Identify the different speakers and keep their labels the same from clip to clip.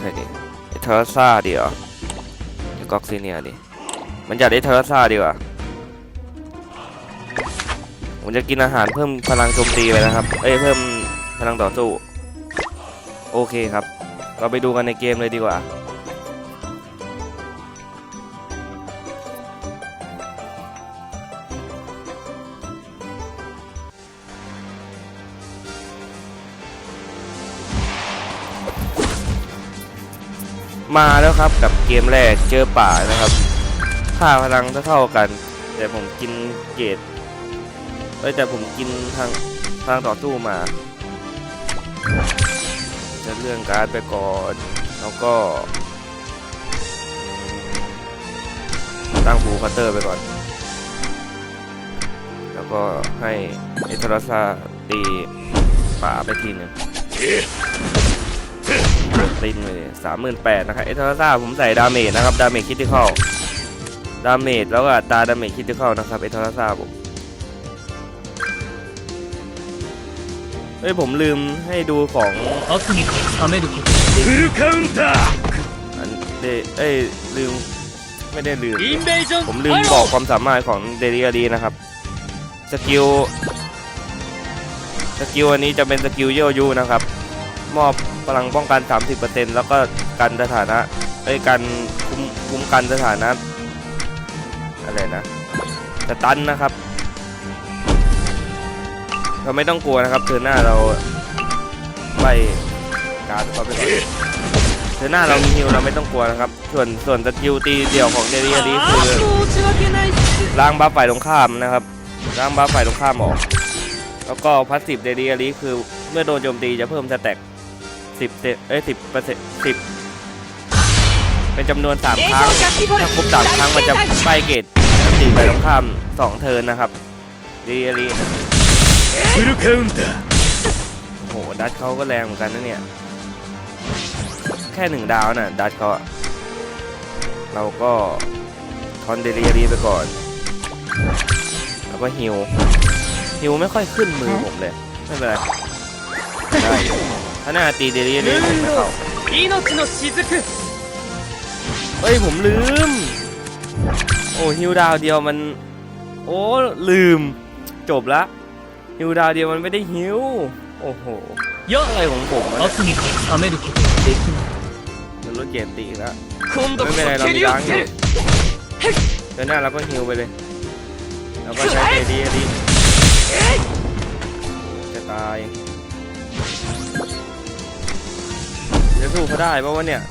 Speaker 1: ใช่ดิไอเทอร์ซ่าดีเหรอไอก๊อกซีเนียดิ มันอยากได้เทอร์ซ่าดีกว่าผมจะกินอาหารเพิ่มพลังโจมตีไปนะครับ เอ้ยเพิ่มพลังต่อสู้ โอเคครับ เราไปดูกันในเกมเลยดีกว่า มาแล้วครับกับเกมแรกเจอป่านะครับค่าพลังเท่ากัน แต่ผมกินเกรดเอ้ยแต่ผมกินทางทางต่อสู้มา จะเรื่องการไปก่อนแล้วก็ ตั้งบูคัตเตอร์ไปก่อน แล้วก็ให้เอทราซาตีป่าไปทีหนึ่ง ลินเลยสามหมื่นแปดนะครับเอทาซ่าผมใส่ดาเมจนะครับดาเมจคิดที่เข้าดาเมจแล้วก็ตาดาเมจคิดที่เข้านะครับเอทาซ่าผมเอ้ยผมลืมให้ดูของ
Speaker 2: อัลติมิตทำให้
Speaker 3: ดูฟูลคันตา
Speaker 1: อันเดเอ้ยลืมไม่ได้ลืม ผมลืมบอกความสามารถของเดลิอารีนะครับ สกิล สกิลอันนี้จะเป็นสกิลเยลยูนะครับ มอบพลังป้องกัน 30%แล้วก็กันสถานะไอ้กันคุ้มคุ้มกันสถานะอะไรนะสตันนะครับ เราไม่ต้องกลัวนะครับเธอหน้าเราไปการเขาไปก่อนเธอหน้าเรามีฮิวเราไม่ต้องกลัวนะครับ ส่วนส่วนสกิลตีเดี่ยวของเดรียรีคือล้างบ้าฝ่ายตรงข้ามนะครับล้างบ้าฝ่ายตรงข้ามออก แล้วก็พัสซีฟเดรียรีคือเมื่อโดนโจมตีจะเพิ่มสแต็ก สิบเอ้ยสิบเปอร์เซ็นต์สิบเป็นจำนวนสามครั้ง ถ้าครบสามครั้งมันจะไปเกตสี่ไปตรงข้ามสองเทินนะครับดีอรี
Speaker 3: ฟิอร์
Speaker 1: โหดัดเขาก็แรงเหมือนกันนะเนี่ย แค่หนึ่งดาวน่ะ ดัชเขาเราก็ทอนเดลิเรีไปก่อน แล้วก็ฮิวฮิวไม่ค่อยขึ้นมือผมเลย ไม่เป็นไรได้ อันน่าตีเดลี่เลยไม่เข้าเฮ้ยผมลืม โอ้ฮิวดาวเดียวมัน โอ้ลืม จบละฮิวดาวเดียวมันไม่ได้ฮิว โอ้โห
Speaker 2: เย
Speaker 1: อะอะไรของผมวะ
Speaker 2: เนี่ย
Speaker 1: มันลดเกมตีอีแล้วไม่เป็นไรเรามีล้างอยู่เดือนหน้าเราก็ฮิวไปเลยเราก็ใช้เดลี่ดีจะตาย จะสู้เขาได้ปะวะเนี่ย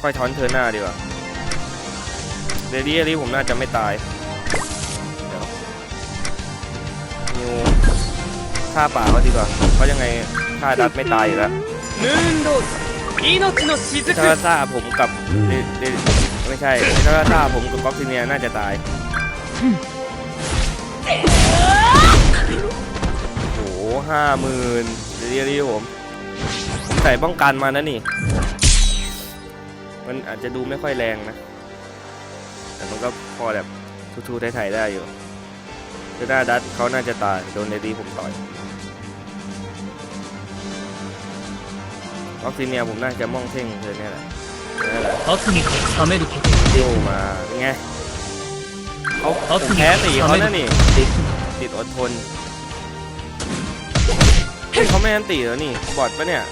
Speaker 1: ค่อยถอนเธอหน้าดีกว่าเดลี่เดลี่ผมน่าจะไม่ตายนิวฆ่าป่าเขาดีกว่าเพราะยังไงฆ่าดัดไม่ตายอยู่แล้วถ้าซาผมกับไม่ใช่ถ้าซาผมกับก็อกซิเนียน่าจะตาย ห้าหมื่นเรียรีผมผมใส่ป้องกันมานะนี่ มันอาจจะดูไม่ค่อยแรงนะ แต่มันก็พอแบบทูๆไทยๆได้อยู่คือหน้าดัตเขาน่าจะตายโดนเรีดีผมต่อยออกซิเนียผมน่าจะม่องเท่งเธอเนี่ยแหละนั่นแหละ
Speaker 2: เขาไม่ทำให้
Speaker 1: ดูเดียวมาไงเขาผมแพ้สีเขานั่น
Speaker 2: นี่ติด
Speaker 1: ติดอดทน เฮ้ยเขาไม่อันตีแล้วนี่บอดปะเนี่ย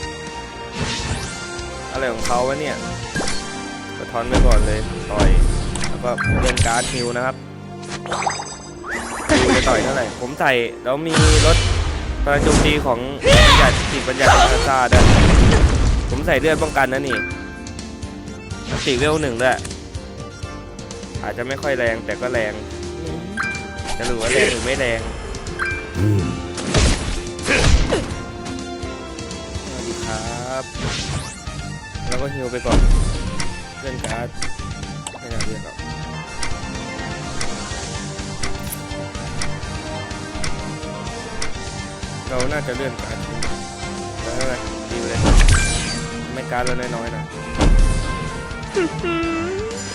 Speaker 1: อะไรของเขาวะเนี่ยกระทอนไปก่อนเลยต่อยแล้วก็เดินการ์ดฮิวนะครับจะต่อยเท่าไหร่ ผมใส่แล้วมีรถพลังโจมตีของบัญญัติติดบัญญัติคาซาด้วยผมใส่เลือดป้องกันนะนี่ติเวลหนึ่งด้วยอาจจะไม่ค่อยแรงแต่ก็แรงจะรู้ว่าแรงหรือไม่แรง แล้วก็ฮิวไปก่อนเลื่อนการ์ดไม่น่าเลื่อนหรอกเราน่าจะเลื่อนการ์ดทิ้งแล้วอะไรดีไปเลยไม่การ์ดเราน้อยๆหนะ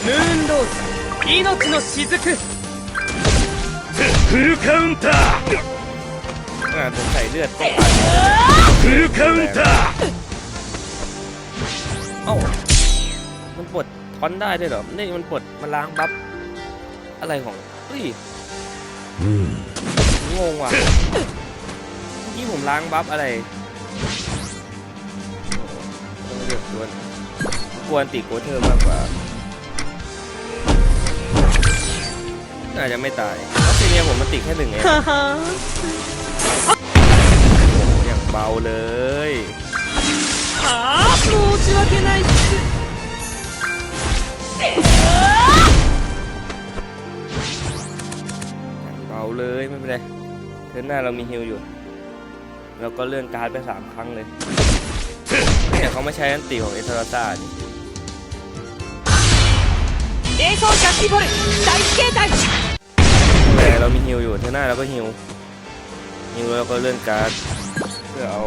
Speaker 2: ムーンローズ命の雫
Speaker 3: フルカウンター
Speaker 1: อ่าผมใส่เลือดป้องกัน
Speaker 3: フルカウンター
Speaker 1: เ า มันปลดทอนได้ด้วยเหรอ นี่มันปลดมันล้างบัฟอะไรของเฮ้ยงงว่ะเมื่อกี้ผมล้างบัฟอะไรต้องเรียกวนกวนติโกเธอร์มากกว่า น่าจะไม่ตายแล้วทีนี้ผมมันติดแค่หนึ่งเองอย่างเบาเลย
Speaker 2: 申し訳ないっす
Speaker 1: อย่างเบาเลยไม่เป็นไรเทิร์นหน้าเรามีฮิลอยู่ เราก็เลื่อนการ์ดไปสามครั้งเลยเนี่ยเขาไม่ใช้อันติของเอเทอร์ซ่านี่
Speaker 2: 映像キャッチボール大形態
Speaker 1: แต่เรามีฮิลอยู่เทิร์นหน้าเราก็ฮิลฮิลแล้วก็เลื่อนการ์ดเพื่อเอา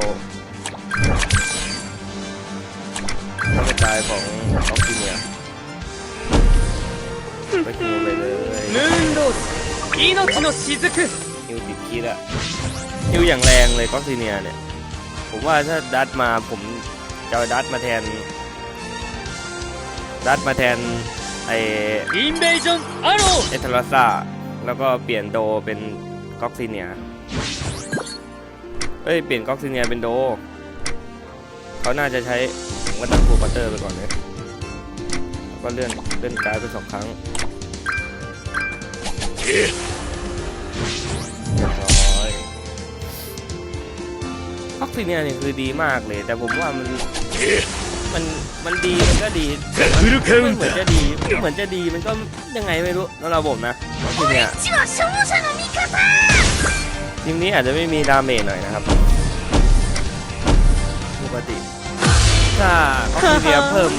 Speaker 1: ถ้าไม่ตายของออกซิเนียไปฮิลไปเลย
Speaker 2: ムーンローズ命の雫
Speaker 1: ฮิวติดคีดอะฮิวอย่างแรงเลยก็ซีเนียเนี่ย ผมว่าถ้าดัตมาผมจะเอาดัตมาแทน ดัตมาแทนไอ
Speaker 2: インベージョンアロー
Speaker 1: เอทราซาแล้วก็เปลี่ยนโดเป็นก็อกซีเนียเอ้ย เปลี่ยนก็อกซีเนียเป็นโด เขาน่าจะใช้ ผมก็ดักโปรบัตเตอร์ไปก่อนเลยแล้วก็เลื่อนเลื่อนกายไปสองครั้งเรียบร้อยพักที่เนี่ยนี่คือดีมากเลย แต่ผมว่ามันมันมันดีมันก็ดีมันเหมือนจะดีมัเหมือนจะดีมันก็ยังไงไม่รู้แล้วเราบ่มนะทีเนี้ยทีมนี้อาจจะไม่มีดาเมจหน่อยนะครับปกติ ถ้าออกซิเนียเพิ่ม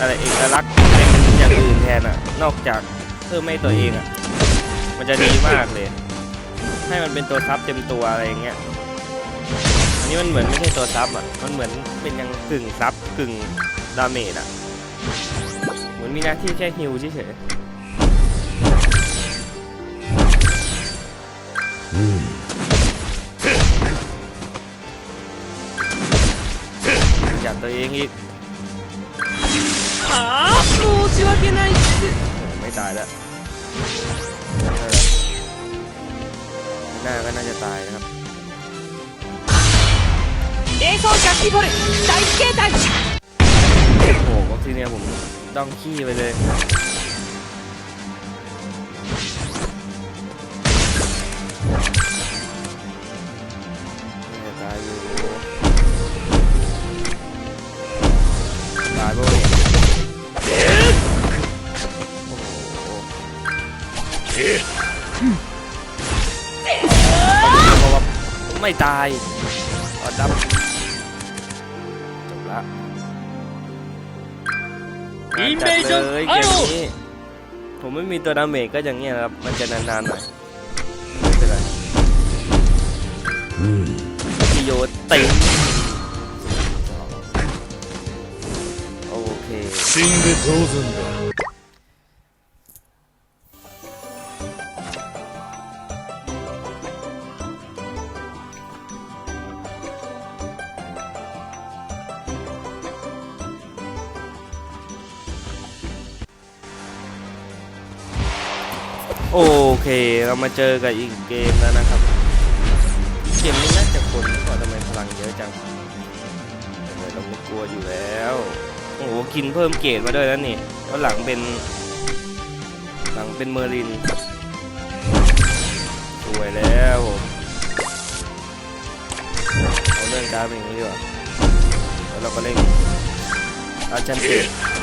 Speaker 1: อะไรเอกลักษณ์เป็นอย่างอื่นแทนอะนอกจากเพิ่มให้ตัวเองอะมันจะดีมากเลย ให้มันเป็นตัวซับเต็มตัวอะไรอย่างเงี้ย อันนี้มันเหมือนไม่ใช่ตัวซับอะ มันเหมือนเป็นยังกึ่งซับกึ่งดาเมจอะ เหมือนมีหน้าที่แค่ฮิลเฉยๆ ตัวเองอีก
Speaker 2: ああ申し訳ないっす
Speaker 1: ไม่ตายแล้วหน้าก็น่าจะตายนะครับ
Speaker 2: 映像キャッチボール大形態
Speaker 1: โอ้โหวัคซีนเนี่ยผมต้องขี้ไปเลย เพไม่ตายออดับจบละ
Speaker 2: อินเวชั่
Speaker 1: เลยเกมนี้ผมไม่มีตัวดาเมจก็อย่างเงี้ยครับมันจะนานๆหน่อยไม่เป็นไรกิโยติโอเค เรามาเจอกับอีกเกมแล้วนะครับ เกมนี้น่าจะคนก่อนทำไมพลังเยอะจังเดี๋ยเราไม่กลัวอยู่แล้ว โอ้โหกินเพิ่มเกรดมาด้วยแล้วนี่แล้วหลังเป็น หลังเป็นเมอร์ลินสวยแล้วเอาเรื่องการดเป็นอย่างนี้ดีกว่าแล้วเราก็เล่นอาชันติ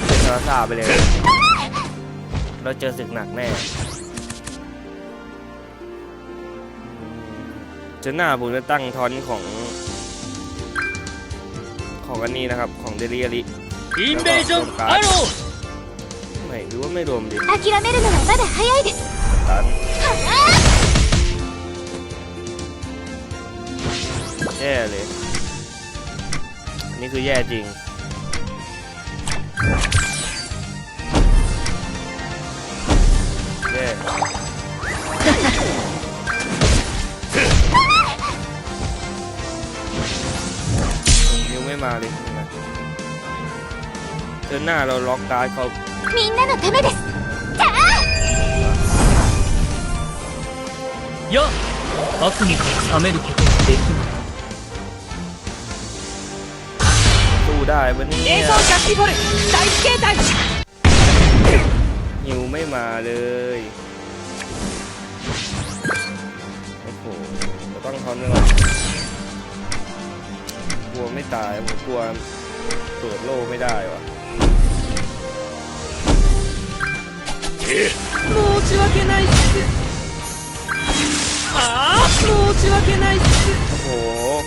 Speaker 1: เป็นซาซาไปเลย เราเจอศึกหนักแน่ จอหน้าผมจะตั้งทอนของ ของอันนี้นะครับ ของเดลิเอริ
Speaker 2: インベージョンアロー
Speaker 1: ไม่หรือว่าไม่รวมดิ
Speaker 4: 諦めるのはまだ早いです
Speaker 1: ตันแย่เลย อันนี้คือแย่จริง มาเลยเทิร์นหน้าเราล็อกการ์ดเขา
Speaker 4: みんなのためです
Speaker 2: いや悪にから冷めることはできない
Speaker 1: สู้ได้ปะเนี่
Speaker 2: 映
Speaker 1: ย
Speaker 2: 像キャッチボール大形態
Speaker 1: หิวไม่มาเลยโอ้โหเราต้องทำเลยว่ะก ลัวไม่ตายผมกลัวเปิดโล่ไม่ได้ว่ะ
Speaker 2: 申し訳ないっすああ申し訳ないっす
Speaker 1: โอ้โห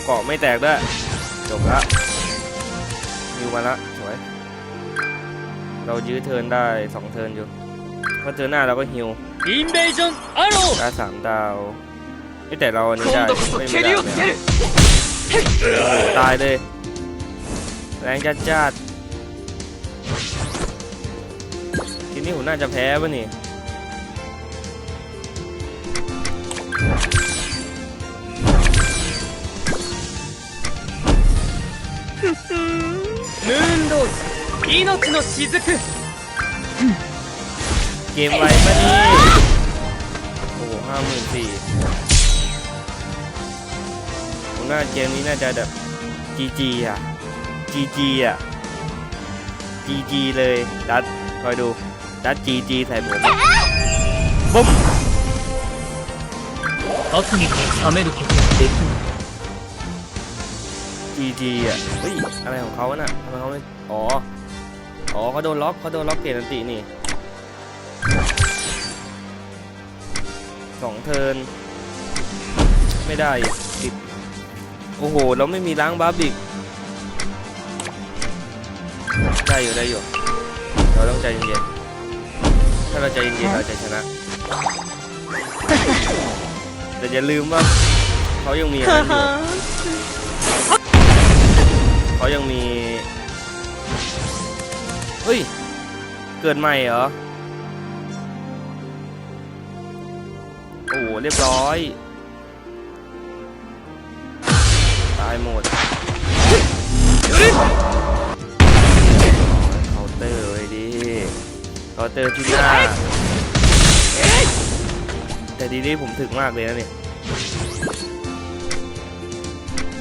Speaker 1: เกาะไม่แตกด้วยจบละหิวมาละสวยเรายื้อเทิร์นได้สองเทิร์นอยู่เพราะเทิร์นหน้าเราก็หิว
Speaker 2: インベージョンアロー
Speaker 1: ได้สามดาวเอ้ยแต่เราอันนี้
Speaker 2: 今
Speaker 1: ได้
Speaker 2: 度こそ
Speaker 1: ไม่
Speaker 2: 蹴
Speaker 1: ไม่
Speaker 2: り
Speaker 1: ได้
Speaker 2: を
Speaker 1: ไม่
Speaker 2: つけ
Speaker 1: ได้
Speaker 2: る
Speaker 1: โอ้โหตายเลย แรงจัดจัดทีนี้ผมน่าจะแพ้ป่ะนี่
Speaker 2: ムーンローズ命の雫
Speaker 1: เกมไรป่ะนี่ โอ้โหห้าหมื่นสี่ ว่าเกมนี้น่าจะแบบจีจีอะจีจีอะจีจีเลยดัดคอยดูดัดจีจีใส่ผมบุ๊
Speaker 2: มเขาถึทำให้ดูคนเด็
Speaker 1: กจีจีอะเฮ้ยอะไรของเขาน่ะทำไมเขาไม่อ๋ออ๋อเขาโดนล็อกเขาโดนล็อกเกตันตินี่สองเทินไม่ได้ โอ้โห เราไม่มีล้างบัฟอีก ได้อยู่ได้อยู่ เราต้องใจเย็นๆ ถ้าเราใจเย็นๆเราจะชนะ แต่อย่าลืมว่าเขายังมีอะไรอยู่เขายังมี เฮ้ย เกิดใหม่เหรอ โอ้โหเรียบร้อยายหมดเคาน์เตอร์ไว้ดิเคาน์เตอร์ที่หน้า แต่ดีดีผมถึกมากเลยนะเนี่ย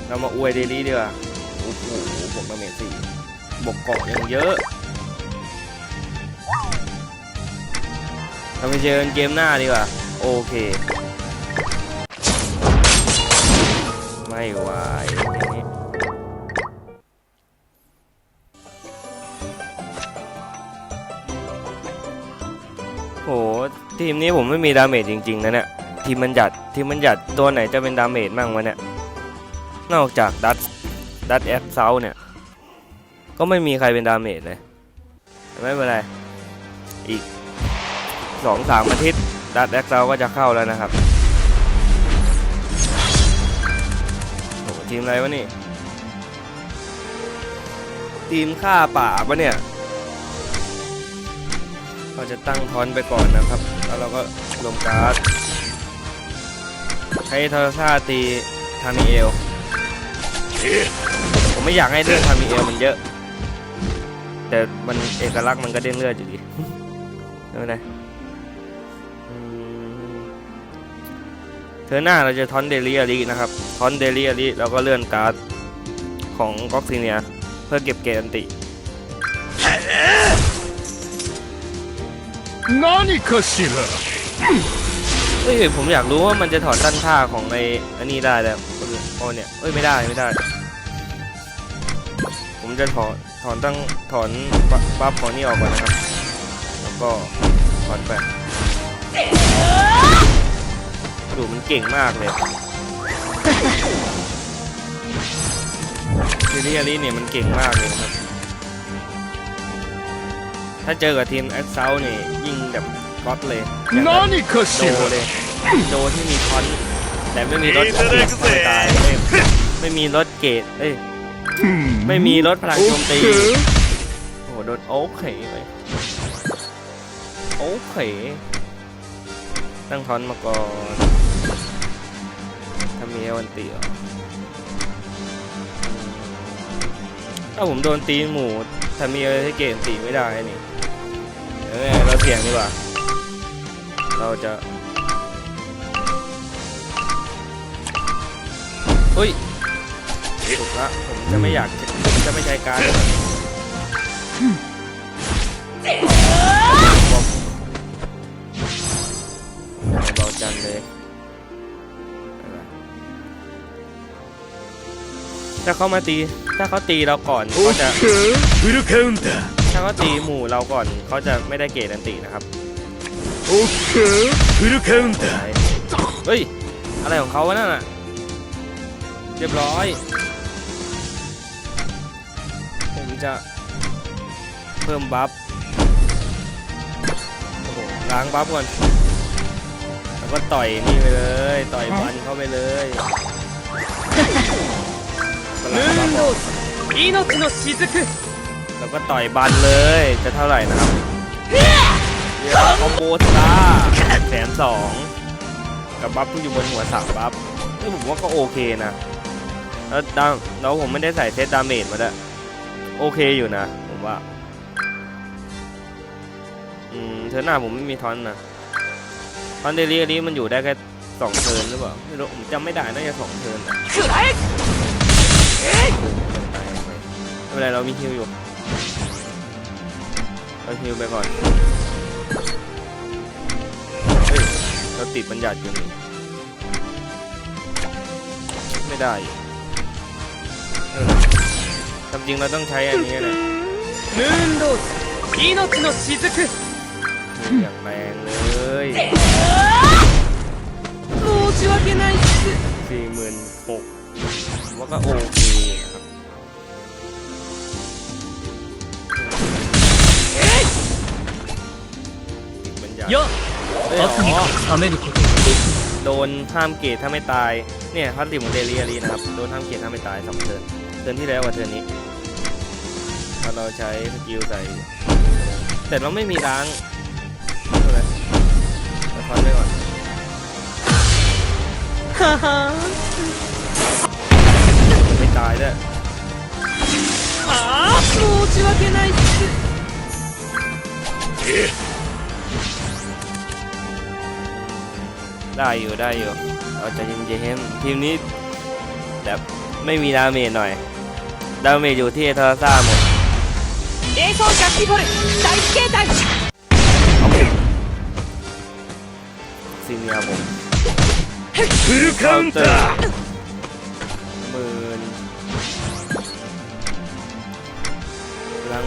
Speaker 1: เรามาอวยเดลี่ดีกว่าโอ้โหบวกดาเมจสี่บวกเกาะยังเยอะเราไปเจอกันเกมหน้าดีกว่า โอเค ไม่ไหวอย่างนี้โหทีมนี้ผมไม่มีดาเมจจริง ๆ นะเนี่ยทีมมันหยัดทีมมันหยัดตัวไหนจะเป็นดาเมจมั่งวะเนี่ยนอกจากดัตดัตแอคเซาเนี่ย ก็ไม่มีใครเป็นดาเมจเลยไม่เป็นไร อีกสองสามอาทิตย์ดัตแอคเซาก็จะเข้าแล้วนะครับ ทีมอะไรวะนี่ ทีมฆ่าป่าปะเนี่ยเราจะตั้งทอนไปก่อนนะครับ แล้วเราก็ลงการ์ดใช้ทาราซาตีทามิเอล ผมไม่อยากให้เลื่อดทามิเอลมันเยอะ แต่มันเอกลักษณ์มันก็เด้งเลือดอยู่ดี ไม่เป็นไร เธอหน้าเราจะทอนเดลิอารีนะครับ ทอนเดลิอารีแล้วก็เลื่อนการ์ดของก็อกซิเนีย เพื่อเก็บเกรดอันติ
Speaker 3: นานิคชิระ
Speaker 1: เอ้ยผมอยากรู้ว่ามันจะถอดตั้นท่าของในอันนี้ได้แล้วโอ้เนี่ยเอ้ยไม่ได้ไม่ได้ ผมจะถอนถอนตั้งถอนบัฟของนี่ออกก่อนนะครับ แล้วก็ถอนไป ดูมันเก่งมากเลยซิลิอารี่เนี่ยมันเก่งมากเลยครับ ถ้าเจอกับทีมแอคเซลเนี่ยยิงแบบก๊อตเลยนั่น
Speaker 3: คือ
Speaker 1: โดเลยโดที่มีคอนแต่ไม่มีรถเกตตายไม่ไม่มีรถเกตเอ้ยไม่มีรถพลังโจมตีโอ้โหโดนโอเคเลยโอเคตั้งคอนมาก่อน ถ้ามีเอวันตีเหรออืมถ้าผมโดนตีนหมูถ้ามีอะไรให้เกณฑ์ตีไม่ได้นี่เออเราเสี่ยงดีกว่า เราจะอุ้ยถูกละผมจะไม่อยากผมจะไม่ใช้การดเบาจังเลย ถ้าเขามาตี ถ้าเขาตีเราก่อนเขาจะ
Speaker 3: フルカウンター
Speaker 1: ถ้าเขาตีหมู่เราก่อนเขาจะไม่ได้เกรดอันตินะครับ
Speaker 3: オッケーフルカウンター
Speaker 1: เฮ้ย อะไรของเขาวะนั่นน่ะ เรียบร้อย ผมจะเพิ่มบัฟโอ้โหล้างบัฟก่อน แล้วก็ต่อยนี่ไปเลย ต่อยบันเข้าไปเลยก็
Speaker 2: ム
Speaker 1: ล้างบัฟ
Speaker 2: ーン
Speaker 1: อ
Speaker 2: ロ
Speaker 1: อก
Speaker 2: ーズ命の雫
Speaker 1: แล้วก็ต่อยบันเลย จะเท่าไหร่นะครับเรียกว่าคอมโบสตาร์แสนสองกับบัฟที่อยู่บนหัวสามบัฟเออผมว่าก็โอเคนะ แล้วดาวแล้วผมไม่ได้ใส่เซตดาเมจมาด้วยโอเคอยู่นะ ผมว่า อืมเทอร์นหน้าผมไม่มีทอนนะทอนเดลี่อันนี้มันอยู่ได้แค่สองเทิร์นหรือเปล่าไม่รู้ผมจำไม่ได้น่าจะสองเทิร์นนะ
Speaker 2: くらえ
Speaker 1: ไม่เป็นไรเรามีฮิวอยู่เราฮิวไปก่อนเฮ้ยเราติดบัญญัติอยู่นี่ไม่ได้อีกเออความจริงเราต้องใช้อันนี้แหละ
Speaker 2: ムーンローズ命の雫
Speaker 1: ฮิวอย่างแรงเลย
Speaker 2: 申し訳ないっす
Speaker 1: สี่หมื่นหกผม ว่าก็โอเคครับเยอะเขาทำ
Speaker 2: ทำได้ดี
Speaker 1: โดนห้ามเกตถ้าไม่ตาย เนี่ยพัสดิของเดลีอารีนะครับ โดนห้ามเกตถ้าไม่ตายสองเทิร์นเทิร์นที่แล้วกับเทิร์นนี้ถ้าเราใช้สกิลใส่แต่เราไม่มีล้างอะไรเราทอนไปก่อน ตายด้วย
Speaker 2: ああ申し訳ないっす
Speaker 1: ได้อยู่ได้อยู่ เราจะยินเจมทีมนี้แบบไม่มีดาเมจหน่อย ดาเมจอยู่ที่เทอร์ซ่าหมด
Speaker 2: 冷凍キャッチボール大形態
Speaker 1: เอาผมซีเนียผม
Speaker 3: フルカウンター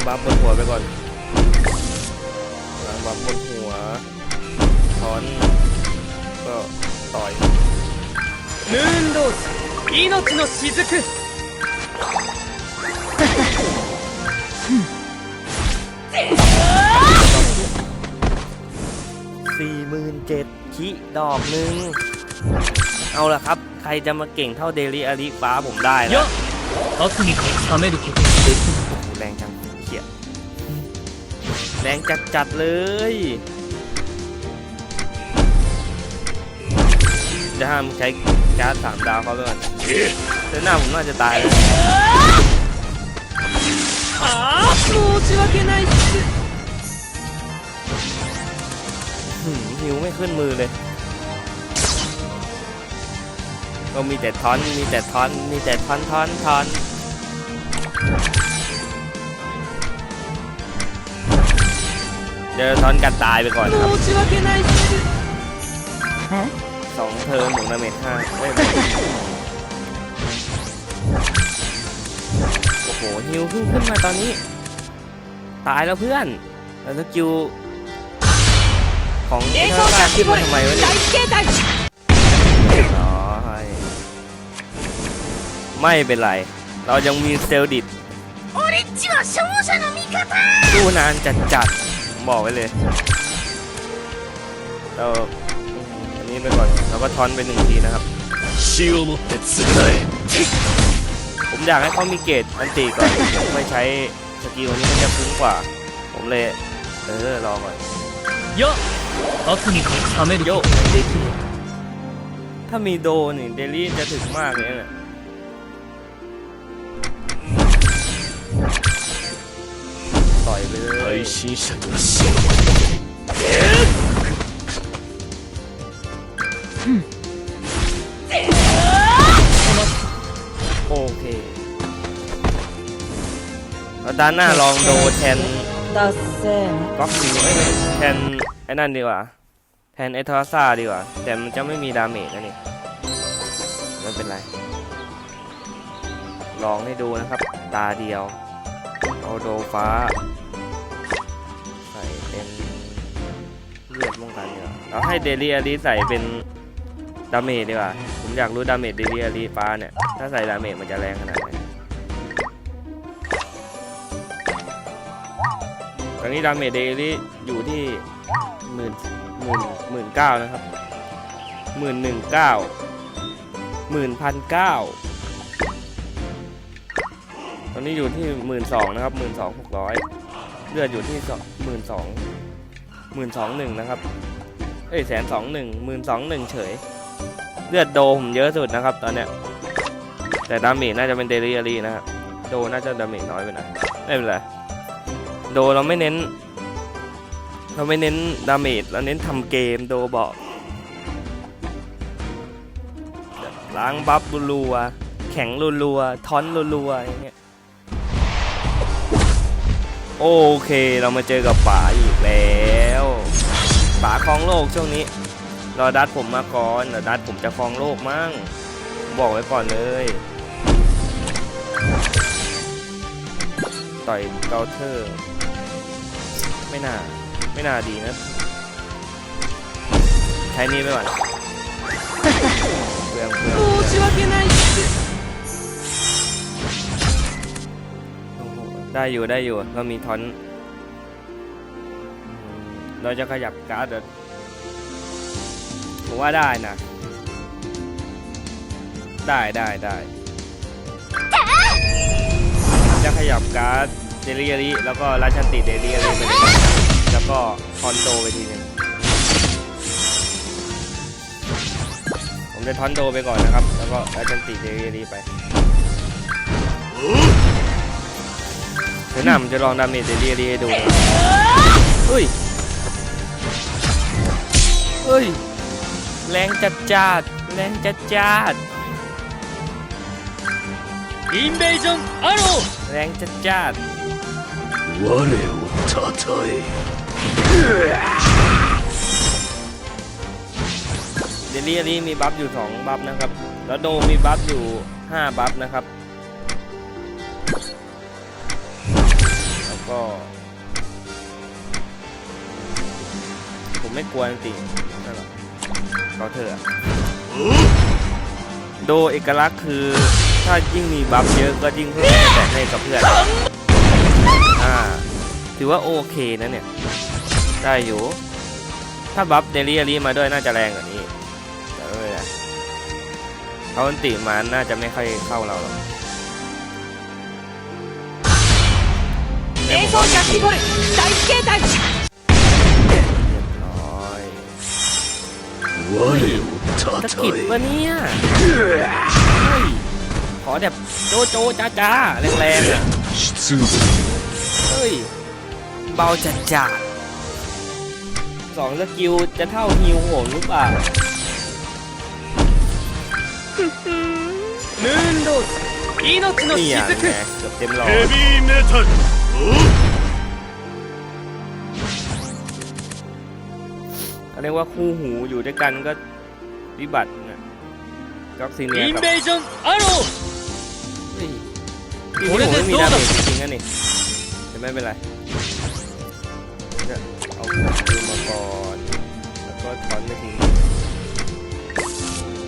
Speaker 1: บัฟบนหัวไปก่อนล้างบัฟบนหัวถอนก็ต่อย
Speaker 2: ムーンローズ命の雫
Speaker 1: สี่หมื่นเจ็ดคิดอกหนึ่งเอาละครับ ใครจะมาเก่งเท่าเดลิอาริฟ้าผมได้นะ
Speaker 2: よ圧に冷めることでき
Speaker 1: แรงจังเขีย แรงจัดจัดเลย จะห้ามใช้การ์ดสามดาวเขาด้วยอนเดี๋หน้าผมน่าจะตายแล้วหิวไม่ขึ้นมือเลย ก็มีแต่ทอน มีแต่ทอน มีแต่ทอนทอนทอน เดินซ้อนกันตายไปก่อนครับสองเทอมหนึ่งนาเมตรห้าโอ้โหฮิวขึ้นขึ้นมาตอนนี้ ตายแล้วเพื่อน แล้วสกิลของเธอขึ้นมาทำไมวะเนี่ยไม่เป็นไร เรายังมีเซลดิตสู้นานจัดจัด บอกไว้เลยเราอันนี้ไปก่อนแล้วก็ทอนไปหนึ่งทีนะครับผมอยากให้เขามีเกตอันตีก่อนไม่ใช้สกิลนี้มันจะคุ้มกว่า ผมเลย เออรอก่อน
Speaker 2: เยอัคนิค
Speaker 1: ทำ
Speaker 2: ให้เยอะ
Speaker 1: ถ้ามีโดนี่เดลี่จะถึงมากเลยนะ ไปเลย
Speaker 3: 配信者には死ぬ
Speaker 1: โอเคแล้วด้านหน้าลองโดแทน
Speaker 2: 達成
Speaker 1: ก๊อกซิงเอ้ยแทนไอ้นั่นดีกว่า แทนไอ้ทอซ่าดีกว่า แต่มันจะไม่มีดาเมจนะนี่ไม่เป็นไร ลองให้ดูนะครับ ตาเดียว เอาโดฟ้า ใส่เป็นเลือดป้องกันดีกว่าเอาให้เดลีอารีใส่เป็นดาเมจดีกว่า ผมอยากรู้ดาเมจเดลีอารีฟ้าเนี่ย ถ้าใส่ดาเมจมันจะแรงขนาดไหนตอนนี้ดาเมจเดลีอยู่ที่หมื่นหมื่นหมื่นเก้านะครับหมื่นหนึ่งเก้าหมื่นพันเก้า นี้อยู่ที่หมื่นสองนะครับหมื่นสองหกร้อยเลือดอยู่ที่หมื่นสองหมื่นสองหนึ่งนะครับ เอ้ยแสนสองหนึ่งหมื่นสองหนึ่งเฉย เลือดโดผมเยอะสุดนะครับตอนเนี้ย แต่ดาเมจน่าจะเป็นเดลิเอรี่นะครับโดน่าจะดาเมจน้อยไปหน่อยไม่เป็นไร โดเราไม่เน้น เราไม่เน้นดาเมจเราเน้นทำเกมโดบอกล้างบัฟรัวแข็งรัวๆทอนรัวๆอย่างเงี้ย โอเคเรามาเจอกับป๋าอีกแล้วป๋าครองโลกช่วงนี้รอดัดผมมาก่อนรอดัดผมจะครองโลกมั่ง บอกไว้ก่อนเลย ต่อยเกาเทอร์ ไม่น่า ไม่น่าดีนะใช้นี่ไปก่อนเปลืองเปลือง ได้อยู่ได้อยู่เรามีทอน เราจะขยับการ์ดเดี๋ยวผมว่าได้นะ ได้ได้ได้จะขยับการ์ดเดลิเอรีแล้วก็ราชันติเดลิเอรีไปเลยแล้วก็คอนโดไปทีหนึงผมจะทอนโดไปก่อนนะครับ แล้วก็ราชันติเดลิเอรีไป เดี๋ยวหน้าผมจะลองดาเมจเดลิเอรีให้ดูนะเฮ้ย เฮ้ย แรงจัดจัดแรงจัดจัด
Speaker 3: インベージョンアロ
Speaker 1: แรงจัดจัด
Speaker 3: ー我をたたえ
Speaker 1: เดลิเอรีมีบัฟอยู่ 2 บัฟนะครับ แล้วโดมีบัฟอยู่ 5 บัฟนะครับ ก็ ผมไม่กลัวจริงๆนั่นหรอกเขาเถอะโดเอกลักษณ์คือถ้ายิ่งมีบัฟเยอะก็ยิ่งเพิ่มแต่ให้กับเพื่อนอ่าถือว่าโอเคนะเนี่ย ได้อยู่ ถ้าบัฟเดลิเอรีมาด้วยน่าจะแรงกว่านี้แต่ไม่เป็นไรเขาอันติมาน่าจะไม่ค่อยเข้าเราหรอก
Speaker 2: 映像キャッチボール大形態
Speaker 1: เรียบร้อย
Speaker 3: 我をた
Speaker 1: สะ
Speaker 3: た
Speaker 1: กิด
Speaker 3: え
Speaker 1: วะเนี่ยเฮ้ยขอแบบโจโจจ้าจ้าแรงๆอ่ะ
Speaker 3: 出動
Speaker 1: เฮ้ย เบาจัดจัดสองสกิลจะเท่าฮิวโหนหรือเปล่า
Speaker 2: ムーンローズ命の
Speaker 1: นี่อย่าง
Speaker 2: 雫
Speaker 1: ไงเกือบเต็มหลอด
Speaker 3: ヘビーメタルお
Speaker 1: เรียกว่าคู่หูอยู่ด้วยกันก็วิบัตินะก็ซีเนียกับโอ้ยไม่มีดาเมจจริงๆนะนี่แต่ไม่เป็นไรเอาปืนมาก่อนแล้วก็ถอนไม่ถึง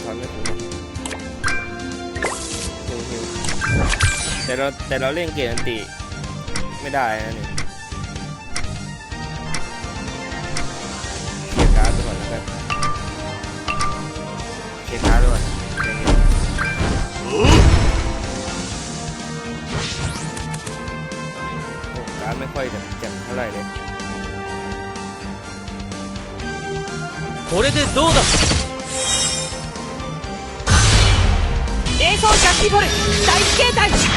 Speaker 1: ถอนไม่ถึงฮิวฮิวแต่เราแต่เราเล่นเกมอันตี ไม่ได้นะนี่เคลียร์การ์ดไปก่อนแล้วกันเคลียร์การ์ดไปก่อนใจเย็น โอ้การดไม่ค่อยจะแจ่มเท่าไหร่เลย
Speaker 3: これでどうだ
Speaker 2: 映像キャッチボール大形態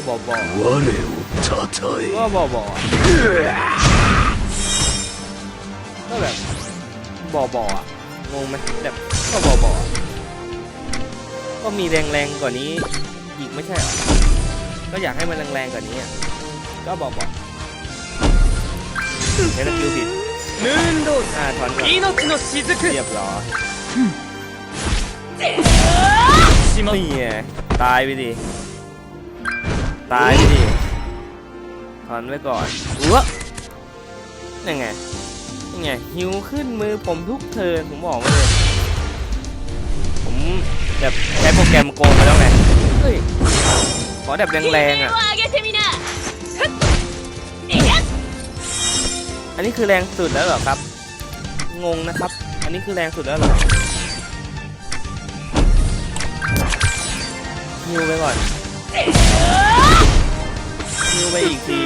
Speaker 1: โอ้ก็ บอบอ
Speaker 3: 我をたたえ
Speaker 1: ก็บอบอก็แบบบอบออะงงไหมแบบก็บอบอก็มีแรงๆกว่านี้อีกไม่ใช่เหรอก็อยากให้มันแรงๆกว่านี้อะก็บอบอใช้สกิลผิด
Speaker 2: ムーンロー
Speaker 1: อ่าถอนก่อน
Speaker 2: ズ命の雫
Speaker 1: เรียบร้อย
Speaker 2: しま
Speaker 1: นี่ไงตายไปดิ ตายดิถอนไว้ก่อนวะยังไงยังไงหิวขึ้นมือผมทุกเทินผมบอกเลย ผมแบบใช้โปรแกรมโกงไปแล้วไงเฮ้ยขอแบบแรงๆอะอันนี้คือแรงสุดแล้วเหรอครับ งงนะครับ อันนี้คือแรงสุดแล้วเหรอหิวไปก่อน ฮิวไปอีกที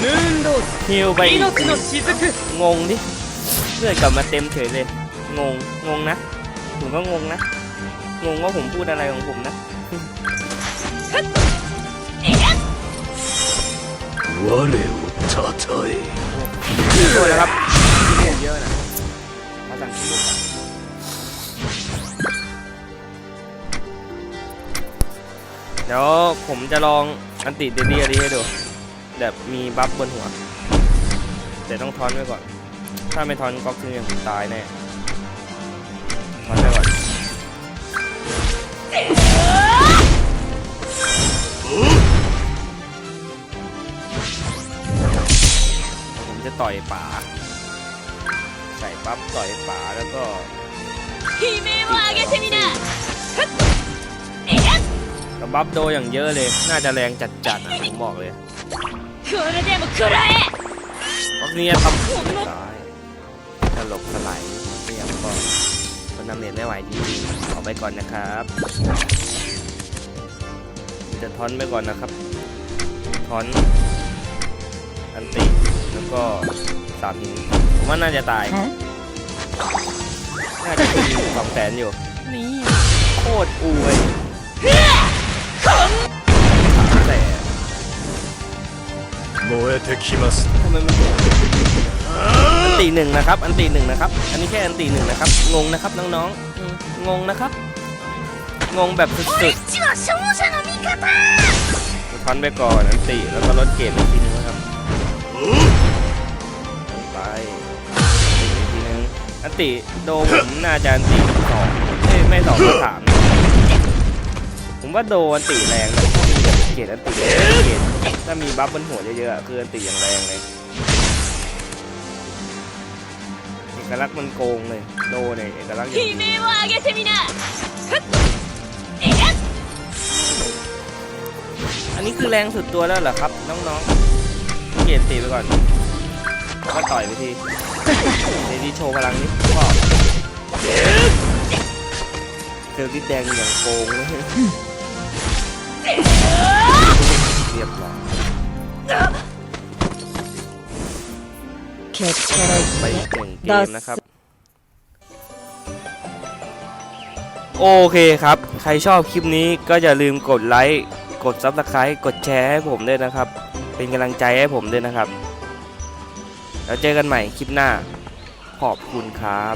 Speaker 2: ムーンロー
Speaker 1: ฮิวไปอีก
Speaker 2: ズ
Speaker 1: ที
Speaker 2: 命の雫
Speaker 1: งงดิเลือดกลับมาเต็มเฉยเลย งง งงนะ ผมก็งงนะ งงว่าผมพูดอะไรของผมนะ
Speaker 3: 我をたたえ
Speaker 1: ตัวนะครับที่ผมเยอะนะมาสั่งที่ลูก เดี๋ยวผมจะลองอันติเดลี่อันนี้ให้ดู แบบมีบัฟบนหัว แต่ต้องทอนไว้ก่อน ถ้าไม่ทอนก็คือผมตายแน่ ทอนไว้ก่อน ผมจะต่อยป๋าใส่ปั๊บต่อยป๋าแล้วก็
Speaker 4: 悲鳴を上げてみなふっいや
Speaker 1: กับบัฟโดอย่างเยอะเลย น่าจะแรงจัดๆนะผมบอกเลยพวกนี้ทำตายถลบสลายเรียบก็คนนำเหรียญไม่ไหวจริงๆขอไปก่อนนะครับ จะทอนไปก่อนนะครับทอนอันติแล้วก็สามหินผมว่าน่าจะตาย น่าจะตีสองแสนอยู่ นี่ โคตรอวย
Speaker 3: 燃えてきます
Speaker 1: ทำไมมันอันตีหนึ่งนะครับ อันตีหนึ่งนะครับ อันนี้แค่อันตีหนึ่งนะครับ งงนะครับน้องๆอืมงงนะครับ งงแบบสุ
Speaker 4: 俺
Speaker 1: ด
Speaker 4: っちは勝者の味方
Speaker 1: ๆทอนไปก่อนอันตีแล้วก็ลดเกรดอีกทีนึงนะครับไปอีกทีนึงอันติโดผมน่าจะอันติสองเอ้ยไม่สองก็สามผมว่าโดอันติแรงนะมีแบบเ กตอันติเถ้ามีบัฟบนหัวเยอะๆคืออันติอย่างแรงเลยเอกลักษณ์มันโกงเลยโดเนี่ยเอกลักษณ์อย่าง
Speaker 4: นี้
Speaker 1: อันนี้คือแรงสุดตัวแล้วเหรอครับ น้องๆเกตตีไปก่อนก็ต่อยไปทีเดดีโชว์พลังนิดก็เจอดิดแดงอย่างโกงเลย รียบร้อยไปเก่งเกมนะครับ โอเคครับ ใครชอบคลิปนี้ก็อย่าลืมกดไลค์กด Subscribe กดแชร์ให้ผมด้วยนะครับ เป็นกำลังใจให้ผมด้วยนะครับ แล้วเจอกันใหม่คลิปหน้า ขอบคุณครับ